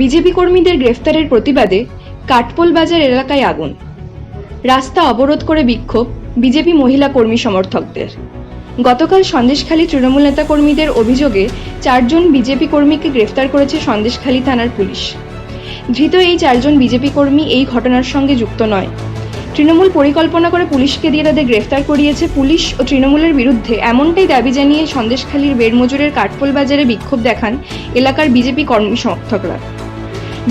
BJP কর্মীদের গ্রেফতারের প্রতিবাদে কাটপোল বাজার এলাকায় আগুন। রাস্তা অবরোধ করে বিক্ষোভ বিজেপি মহিলা কর্মী সমর্থকদের। গতকাল সন্দেশখালী তৃণমূল নেতা কর্মীদের অভিযোগে চারজন বিজেপি কর্মীকে গ্রেফতার করেছে সন্দেশখালী থানার পুলিশ। ধৃত এই চারজন বিজেপি কর্মী এই ঘটনার সঙ্গে যুক্ত নয়। তৃণমূল পরিকল্পনা করে পুলিশকে দিয়ে তাদের গ্রেফতার করিয়েছে পুলিশ ও তৃণমূলের বিরুদ্ধে এমনটাই দাবি জানিয়ে সন্দেশখালীর বেড়মজুরের কাঠপোল বাজারে বিক্ষোভ দেখান এলাকার বিজেপি কর্মী সমর্থকরা।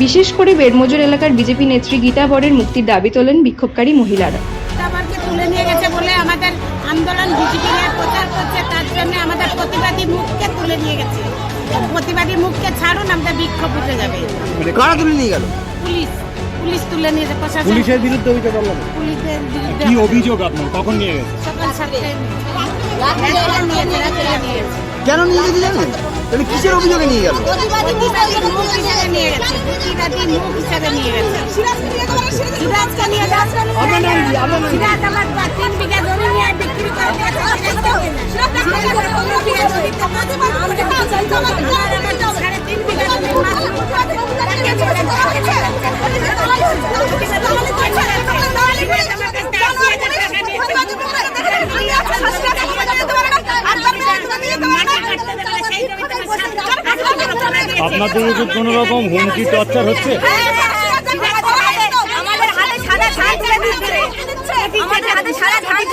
বিশেষ করে বেড়মজুর এলাকার বিজেপি নেত্রী গীতা বরের মুক্তির দাবি তোলেন বিক্ষোভকারী মহিলারা। তুলে নিয়ে গেছে বলে আমাদের আন্দোলন বিজেপি প্রচার করছে তার জন্য আমাদের প্রতিবাদী মুখকে তুলে নিয়ে গেছে। প্রতিবাদী মুখকে ছাড়ুন আমাদের বিক্ষোভ উঠে যাবে। মানে কারা তুলে নিয়ে গেল? পুলিশ পুলিশ তুলে নিয়ে গেছে প্রশাসন। পুলিশের বিরুদ্ধে অভিযোগ পুলিশের বিরুদ্ধে কি অভিযোগ আপনার? কখন নিয়ে গেছে? সকাল। কেন নিয়ে গেছে জানেন? তাহলে কিসের অভিযোগে নিয়ে গেল? হিসেবে আপনাদের কি কোনো রকম হুমকি টর্চার হচ্ছে? আমাদের হাতে সাদা ধান